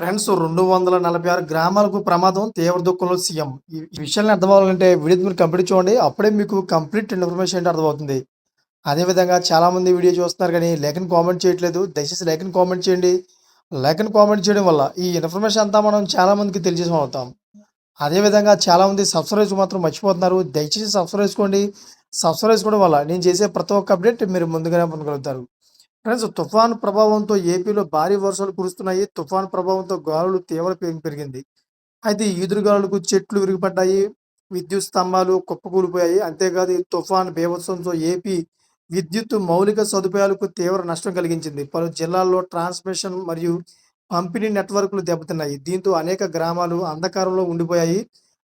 Friends రెండు వందల నలభై ఆరు గ్రామాలకు ప్రమాదం తీవ్ర దుఃఖంలో సీఎం. ఈ విషయాన్ని అర్థం అవ్వాలంటే వీడియో మీరు కంప్లీట్ చూడండి. అప్పుడే మీకు కంప్లీట్ ఇన్ఫర్మేషన్ ఏంటి అర్థమవుతుంది. అదేవిధంగా చాలామంది వీడియో చూస్తున్నారు కానీ లేఖను కామెంట్ చేయట్లేదు. దయచేసి లేఖను కామెంట్ చేయండి. లేఖను కామెంట్ చేయడం వల్ల ఈ ఇన్ఫర్మేషన్ అంతా మనం చాలామందికి తెలియజేసి అవుతాం అదేవిధంగా చాలామంది సబ్స్క్రైబ్ మాత్రం మర్చిపోతున్నారు. దయచేసి సబ్స్క్రైబ్ చేసుకోండి. సబ్స్క్రైబ్ చేసుకోవడం వల్ల నేను చేసే ప్రతి ఒక్క అప్డేట్ మీరు ముందుగానే పొందగలుగుతారు. ఫ్రెండ్స్ తుఫాను ప్రభావంతో ఏపీలో భారీ వర్షాలు కురుస్తున్నాయి. తుఫాను ప్రభావంతో గాలులు తీవ్ర పెరిగింది. అయితే ఈదురుగాలులకు చెట్లు విరిగిపడ్డాయి. విద్యుత్ స్తంభాలు కుప్పకూలిపోయాయి. అంతేకాదు ఈ తుఫాన్ బీభత్సంతో ఏపీ విద్యుత్ మౌలిక సదుపాయాలకు తీవ్ర నష్టం కలిగించింది. పలు జిల్లాల్లో ట్రాన్స్మిషన్ మరియు పంపిణీ నెట్వర్క్లు దెబ్బతిన్నాయి. దీంతో అనేక గ్రామాలు అంధకారంలో ఉండిపోయాయి.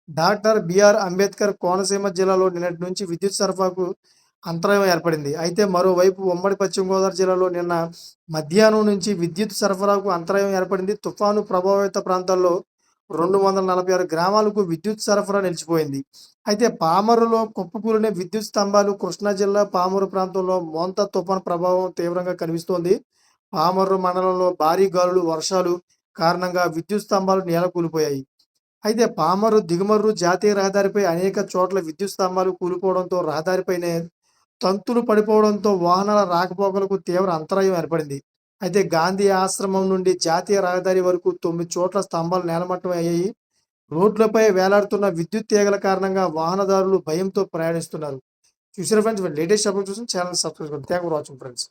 డాక్టర్ బిఆర్ అంబేద్కర్ కోనసీమ జిల్లాలో నిన్నటి నుంచి విద్యుత్ సరఫరాకు అంతరాయం ఏర్పడింది. అయితే మరోవైపు ఉమ్మడి పశ్చిమ గోదావరి జిల్లాలో నిన్న మధ్యాహ్నం నుంచి విద్యుత్ సరఫరాకు అంతరాయం ఏర్పడింది. తుఫాను ప్రభావిత ప్రాంతాల్లో రెండు వందల నలభై ఆరు గ్రామాలకు విద్యుత్ సరఫరా నిలిచిపోయింది. అయితే పామరులో కుప్పకూలిన విద్యుత్ స్తంభాలు కృష్ణా జిల్లా పామరు ప్రాంతంలో మోంత తుఫాను ప్రభావం తీవ్రంగా కనిపిస్తోంది. పామరు మండలంలో భారీ గాలులు వర్షాలు కారణంగా విద్యుత్ స్తంభాలు నేల కూలిపోయాయి అయితే పామరు దిగుమర్రు జాతీయ రహదారిపై అనేక చోట్ల విద్యుత్ స్తంభాలు కూలిపోవడంతో రహదారిపైనే తంతులు పడిపోవడంతో వాహనాల రాకపోకలకు తీవ్ర అంతరాయం ఏర్పడింది. అయితే గాంధీ ఆశ్రమం నుండి జాతీయ రహదారి వరకు తొమ్మిది చోట్ల స్తంభాలు నేలమట్టం అయ్యాయి. రోడ్లపై వేలాడుతున్న విద్యుత్ తీగల కారణంగా వాహనదారులు భయంతో ప్రయాణిస్తున్నారు. చూసారు ఫ్రెండ్స్ లేటెస్ట్ అప్డేట్ చూసిన ఛానల్ సబ్స్క్రైబ్ చేసుకోండి థ్యాంక్ ఫర్ వాచింగ్ ఫ్రెండ్స్